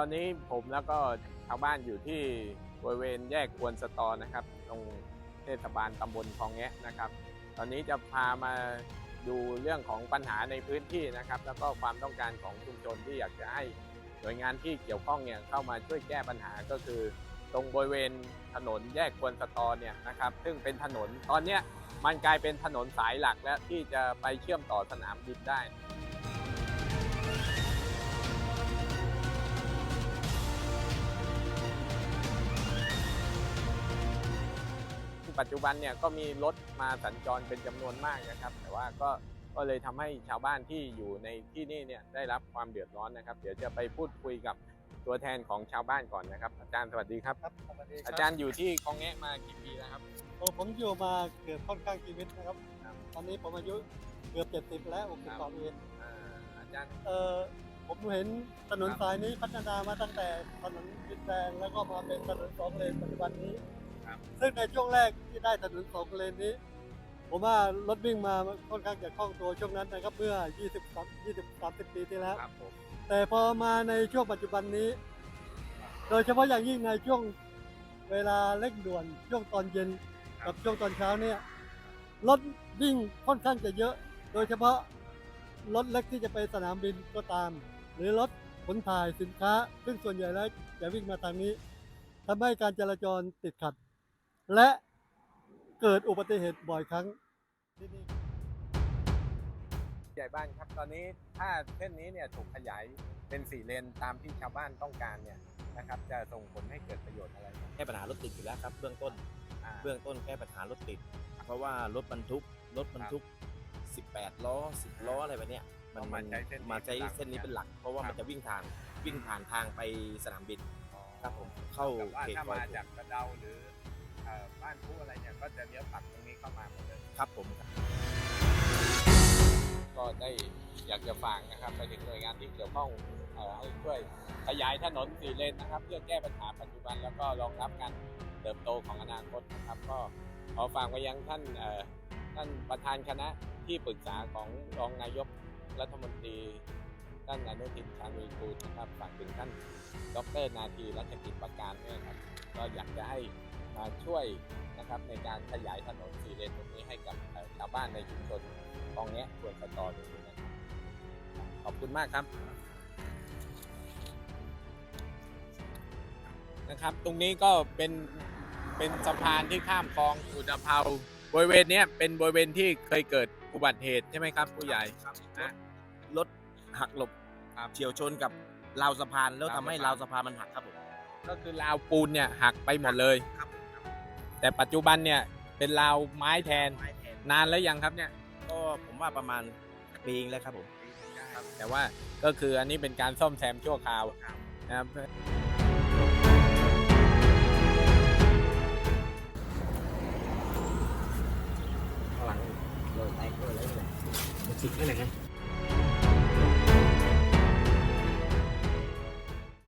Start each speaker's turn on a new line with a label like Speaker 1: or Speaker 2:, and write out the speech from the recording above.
Speaker 1: อนนี้ผมแล้วก็ชาวบ้านอยู่ที่บริเวณแยกควนสตอนะครับ ตรงเทศบาลตำบลคลองแงะนะครับ ตอนนี้จะพามาดูเรื่องของปัญหาในพื้นที่นะครับ แล้วก็ความต้องการของชุมชนที่อยากจะให้หน่วยงานที่เกี่ยวข้องเนี่ยเข้ามาช่วยแก้ปัญหาก็คือ ตรงบริเวณถนนแยกควนสตอเนี่ยนะครับ ซึ่งเป็นถนนตอนเนี้ยมันกลายเป็นถนนสายหลักแล้วที่จะไปเชื่อมต่อสนามบินได้ ปัจจุบันเนี่ยก็มีรถมาสัญจรเป็นจำนวนมากนะครับ แต่ว่าก็ก็เลยทำให้ชาวบ้านที่อยู่ในที่นี่เนี่ยได้รับความเดือดร้อนนะครับ เดี๋ยวจะไปพูดคุยกับตัวแทนของชาวบ้านก่อนนะครับ อาจารย์สวัสดีครับ
Speaker 2: ครับสวัสดีคบ
Speaker 1: อาจารย์อยู่ที่คลองแงะมากี่ปีแล้วครับ
Speaker 2: โอ้ผมอยู่มาเกือบค่อนข้างชีวิตนะครับ
Speaker 1: ครับ
Speaker 2: ตอนนี้ผมอายุเกือบเจ็ดสิบแล้วผมสิบสองเอง
Speaker 1: อ่าอาจารย์
Speaker 2: เออผมเห็นถนน
Speaker 1: ครับ
Speaker 2: สายนี้พัฒนามาตั้งแต่ถนนดินแดงแล้วก็มาเป็นถนนสองเลนปัจจุบันนี้
Speaker 1: ครับ
Speaker 2: ซึ่งในช่วงแรกที่ได้ถนนสองเลนนี้ ผมว่ารถวิ่งมาค่อนข้างจะคล่องตัวช่วงนั้นนะครับเมื่อ 20 20 30 ปีที่แล้ว
Speaker 1: ครับผม
Speaker 2: แต่พอมาในช่วงปัจจุบันนี้ โดยเฉพาะอย่างยิ่งในช่วงเวลาเร่งด่วนช่วงตอนเย็นกับช่วงตอนเช้าเนี่ยรถวิ่งค่อนข้างจะเยอะ โดยเฉพาะรถเล็กที่จะไปสนามบินก็ตาม หรือรถขนถ่ายสินค้า ซึ่งส่วนใหญ่แล้วจะวิ่งมาทางนี้ทำให้การจราจรติดขัด และเกิดอุบัติเหตุบ่อยครั้งที่นี่
Speaker 1: ใหญ่บ้านครับตอนนี้ถ้าเส้นนี้เนี่ยถูกขยายเป็นสี่เลนตามที่ชาวบ้านต้องการเนี่ยนะครับ จะส่งผลให้เกิดประโยชน์อะไรบ้าง
Speaker 3: แก้ปัญหารถติดอยู่แล้วครับ เบื้องต้น
Speaker 1: อ่า
Speaker 3: เบื้องต้นแก้ปัญหารถติด เพราะว่ารถบรรทุกรถบรรทุก 18 ล้อ 10 ล้ออะไรแบบเนี้ยมัน
Speaker 1: ต้อง
Speaker 3: มั
Speaker 1: มานใช้เส้นนี้
Speaker 3: มาใช้
Speaker 1: เป็นหลัก
Speaker 3: เส้นนี้เป็นหลัก เพราะว่า
Speaker 1: ครับ
Speaker 3: มันจะวิ่งทางวิ่งผ่านทางไปสนามบินครับผมเข้า
Speaker 1: แต่ว่า
Speaker 3: เขต
Speaker 1: ถ้า
Speaker 3: คอย
Speaker 1: มา
Speaker 3: ถู
Speaker 1: จากกระเดาหรือเอ่อ บ้านผู้อะไรเนี่ยก็จะเลี้ยวปักตรงนี้เข้ามาหมดเลย
Speaker 3: ครับผม
Speaker 1: ก็ได้อยากจะฝากนะครับไปถึงหน่วยงานที่เกี่ยวข้องเอ่อให้ช่วยขยายถนนสี่เลนนะครับ เพื่อแก้ปัญหาปัจจุบันแล้วก็รองรับการเติบโตของอนาคตนะครับ ก็ขอฝากไปยังท่านเอ่อท่านประธานคณะที่ปรึกษาของรองนายกรัฐมนตรีท่านอนุทินชาญวีกูลนะครับฝากถึงท่านดรนาทีรัชกิจประการด้วยนะครับ ก็อยากจะให้มา ช่วยนะครับในการขยายถนนสี่เลนตรงนี้ให้กับเอ่อชาวบ้านในชุมชนตรงเนี้ยควรสตอตรงนี้นะครับขอบคุณมากครับนะครับ ตรงนี้ก็เป็นเป็นสะพานที่ข้ามคลองอุตภเปาบริเวณเนี้ยเป็นบริเวณที่เคยเกิดอุบัติเหตุใช่ไหมครับผู้ใหญ่
Speaker 3: ครับ
Speaker 1: นะ
Speaker 3: รถหักหลบ
Speaker 1: ครับ
Speaker 3: เฉียวชนกับราวสะพานแล้วทำให้
Speaker 1: รารา
Speaker 3: วว
Speaker 1: สะ
Speaker 3: สะ
Speaker 1: พา
Speaker 3: พานนมันหักครับผม
Speaker 1: ก็คือราวปูนเนี่ยหักไปหมดเลย
Speaker 3: ครับ
Speaker 1: แต่ปัจจุบันเนี่ยเป็นราวไม้แทน
Speaker 3: ไม้แทน
Speaker 1: นานแล้วยังครับเนี่ย
Speaker 3: ก็ผมว่าประมาณปีนึงแล้วครับผม
Speaker 1: แต่ว่าก็คืออันนี้เป็นการซ่อมแซมชั่วคราวนะครับ
Speaker 3: หลังโดนแตกด้วยอะไรเลยมันสิกนั่นแหละ